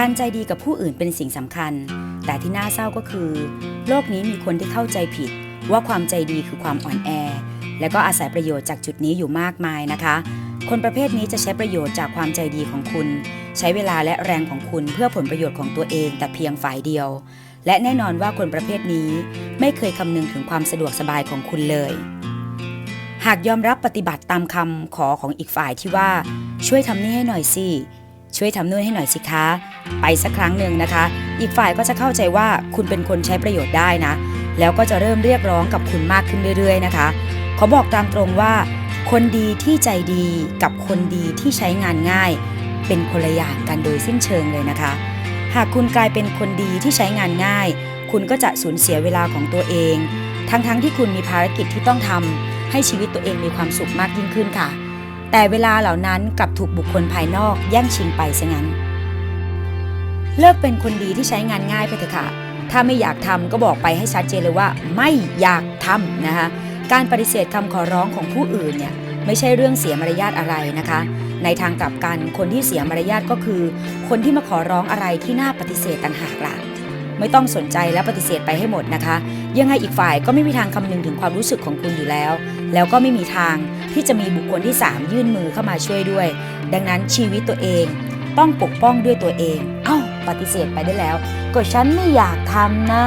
การใจดีกับผู้อื่นเป็นสิ่งสำคัญ แต่ที่น่าเศร้าก็คือ โลกนี้มีคนที่เข้าใจผิด ว่าความใจดีคือความอ่อนแอ และก็อาศัยประโยชน์จากจุดนี้อยู่มากมายนะคะ คนประเภทนี้จะใช้ประโยชน์จากความใจดีของคุณ ใช้เวลาและแรงของคุณเพื่อผลประโยชน์ของตัวเองแต่เพียงฝ่ายเดียว และแน่นอนว่าคนประเภทนี้ไม่เคยคำนึงถึงความสะดวกสบายของคุณเลย หากยอมรับปฏิบัติตามคำขอของอีกฝ่ายที่ว่า ช่วยทำนี่ให้หน่อยสิ ช่วยทำนู่นให้หน่อยสิคะ ไปสักครั้งหนึ่งนะคะ อีกฝ่ายก็จะเข้าใจว่าคุณเป็นคนใช้ประโยชน์ได้นะ แล้วก็จะเริ่มเรียกร้องกับคุณมากขึ้นเรื่อยๆนะคะ ขอบอกตามตรงว่า คนดีที่ใจดีกับคนดีที่ใช้งานง่าย เป็นคนละอย่างกันโดยสิ้นเชิงเลยนะคะ หากคุณกลายเป็นคนดีที่ใช้งานง่าย คุณก็จะสูญเสียเวลาของตัวเอง ทั้งๆที่คุณมีภารกิจที่ต้องทำให้ชีวิตตัวเองมีความสุขมากยิ่งขึ้นค่ะ แต่เวลาเหล่านั้นกลับถูกบุคคลภายนอกแย่งชิงไปซะงั้น เลิกเป็นคนดีที่ใช้งานง่ายไปเถอะค่ะ ถ้าไม่อยากทำก็บอกไปให้ชัดเจนเลยว่า ไม่อยากทำนะคะ การปฏิเสธคำขอร้องของผู้อื่นเนี่ยไม่ใช่เรื่องเสียมารยาทอะไรนะคะ ในทางกลับกันคนที่เสียมารยาทก็คือ คนที่มาขอร้องอะไรที่น่าปฏิเสธต่างหากล่ะไม่ต้องสนใจและปฏิเสธไปให้หมดนะคะ ยังไงอีกฝ่ายก็ไม่มีทางคำนึงถึงความรู้สึกของคุณอยู่แล้ว แล้วก็ไม่มีทาง ที่จะมีบุคคลที่ 3 ยื่นมือเข้ามาช่วยด้วย ดังนั้นชีวิตตัวเองต้องปกป้องด้วยตัวเอง เอ้า ปฏิเสธไปได้แล้ว ก็ฉันไม่อยากทำนะ